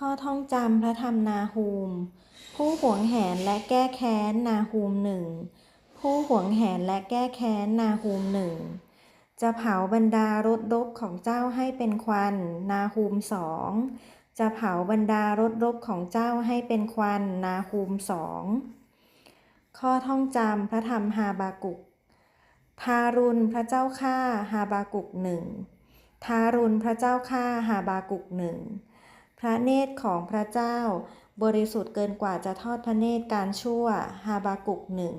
ข้อท่องจำพระธรรมนาฮูม ผู้หวงแหนและแก้แค้นนาฮูมหนึ่ง ผู้หวงแหนและแก้แค้นนาฮูมหนึ่ง จะเผาบรรดารถรบของเจ้าให้เป็นควัน นาฮูมสอง จะเผาบรรดารถรบของเจ้าให้เป็นควัน นาฮูมสอง ข้อท่องจำพระธรรมฮาบากุก ทารุณพระเจ้าข้าฮาบากุกหนึ่ง ทารุณพระเจ้าข้าฮาบากุกหนึ่ง พระเนตรของพระเจ้า บริสุทธิ์เกินกว่าจะทอดพระเนตรการชั่วฮาบากุกหนึ่ง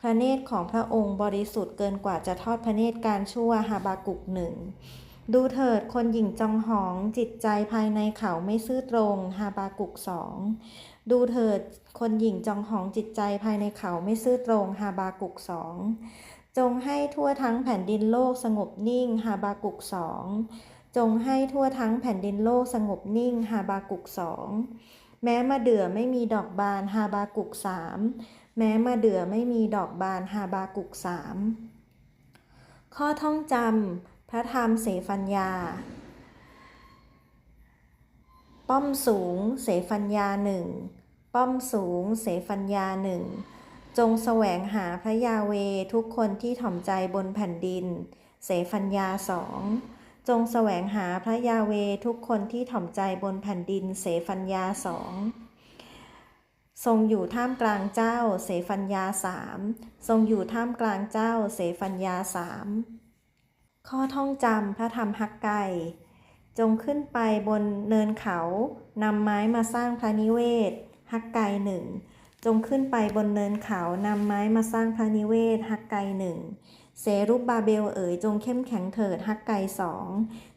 พระเนตรของพระองค์บริสุทธิ์เกินกว่าจะทอดพระเนตรการชั่วฮาบากุกหนึ่งดูเถิดคนหญิงจองหองจิตใจภายในเขาไม่ซื่อตรงฮาบากุกสองดูเถิดคนหญิงจองหองจิตใจภายในเขาไม่ซื่อตรงฮาบากุกสองจงให้ทั่วทั้งแผ่นดินโลกสงบนิ่งฮาบากุกสอง จงให้ทั่วทั้งแผ่นดินโลกสงบนิ่งฮาบากุกสองแม้มาเดือไม่มีดอกบานฮาบากุกสามแม้มาเดือไม่มีดอกบานฮาบากุกสามข้อท่องจำพระธรรมเสฟัญญา ป้อมสูงเสฟัญญาหนึ่งป้อมสูงเสฟัญญาหนึ่งจงแสวงหาพระยาเวทุกคนที่ถ่อมใจบนแผ่นดิน เสฟัญญาสอง จงแสวงหาพระยาเวทุกคนที่ถ่อมใจบนแผ่นดินเสฟัญญาสองทรงอยู่ท่ามกลางเจ้าเสฟัญญาสามทรงอยู่ท่ามกลางเจ้าเสฟัญญาสามข้อท่องจำพระธรรมฮักไก่จงขึ้นไปบนเนินเขานำไม้มาสร้างพระนิเวศฮักไก่หนึ่งจงขึ้นไปบนเนินเขานำไม้มาสร้างพระนิเวศฮักไก่หนึ่ง เสรุบบาเบลเอ๋ยจงเข้มแข็งเถิดฮักไก่สอง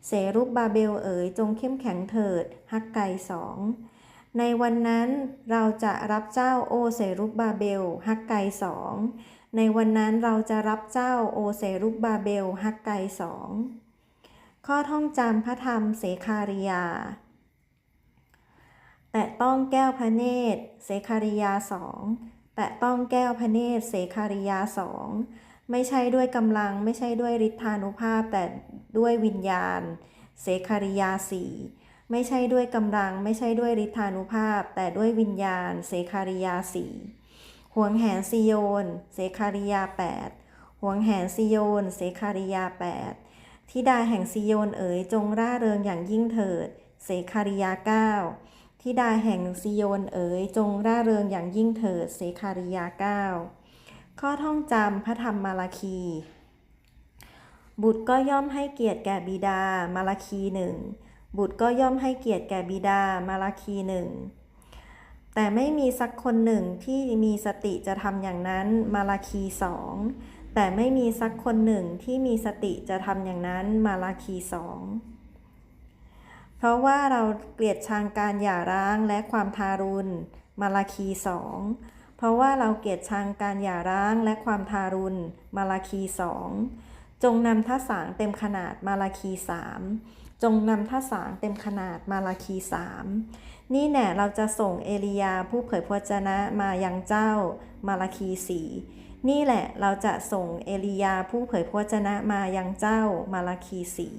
เสรุบบาเบลเอ๋ยจงเข้มแข็งเถิดฮักไก่สองในวันนั้นเราจะรับเจ้าโอเสรุบบาเบลฮักไก่สองในวันนั้นเราจะรับเจ้าโอเสรุบบาเบลฮักไก่สองข้อท่องจำพระธรรมเสคาริยา แตะต้องแก้วพระเนตรเสคาริยาสองแตะต้องแก้วพระเนตรเสคาริยาสอง ไม่ใช่ด้วยกำลังไม่ใช่ด้วยฤทธานุภาพ แต่ด้วยวิญญาณ เสคาริยาสีไม่ใช่ด้วยกำลัง ไม่ใช่ด้วยฤทธานุภาพ แต่ด้วยวิญญาณ เสคาริยาสีห่วงแหนซิโยน เสคาริยาแปดหวงแหนซิโยน เสคาริยาแปดทิดาแห่งซิโยนเอ๋ยจงร่าเริงอย่างยิ่งเถิด เสคาริยาเก้าทิดาแห่งซิโยนเอ๋ยจงร่าเริงอย่างยิ่งเถิด เสคาริยาเก้า ข้อท่องจำพระธรรมมาราคี บุตรก็ย่อมให้เกียรติแก่บิดามาราคีหนึ่งบุตรก็ย่อมให้เกียรติแก่บิดามาราคีหนึ่งแต่ไม่มีสักคนหนึ่งที่มีสติจะทำอย่างนั้นมาราคีสองแต่ไม่มีสักคนหนึ่งที่มีสติจะทำอย่างนั้นมาราคีสองเพราะว่าเราเกลียดชังการหย่าร้างและความทารุณมาราคีสอง เพราะว่าเราเกลียดชังการหย่าร้างและความทารุณ มาราคีสองจงนำท่าสางเต็มขนาดมาราคีสามจงนำท่าสางเต็มขนาดมาราคีสามนี่แน่เราจะส่งเอลียาผู้เผยพระวจนะมายังเจ้ามาราคีสี่นี่แหละเราจะส่งเอลียาผู้เผยพระวจนะมายังเจ้ามาราคีสี่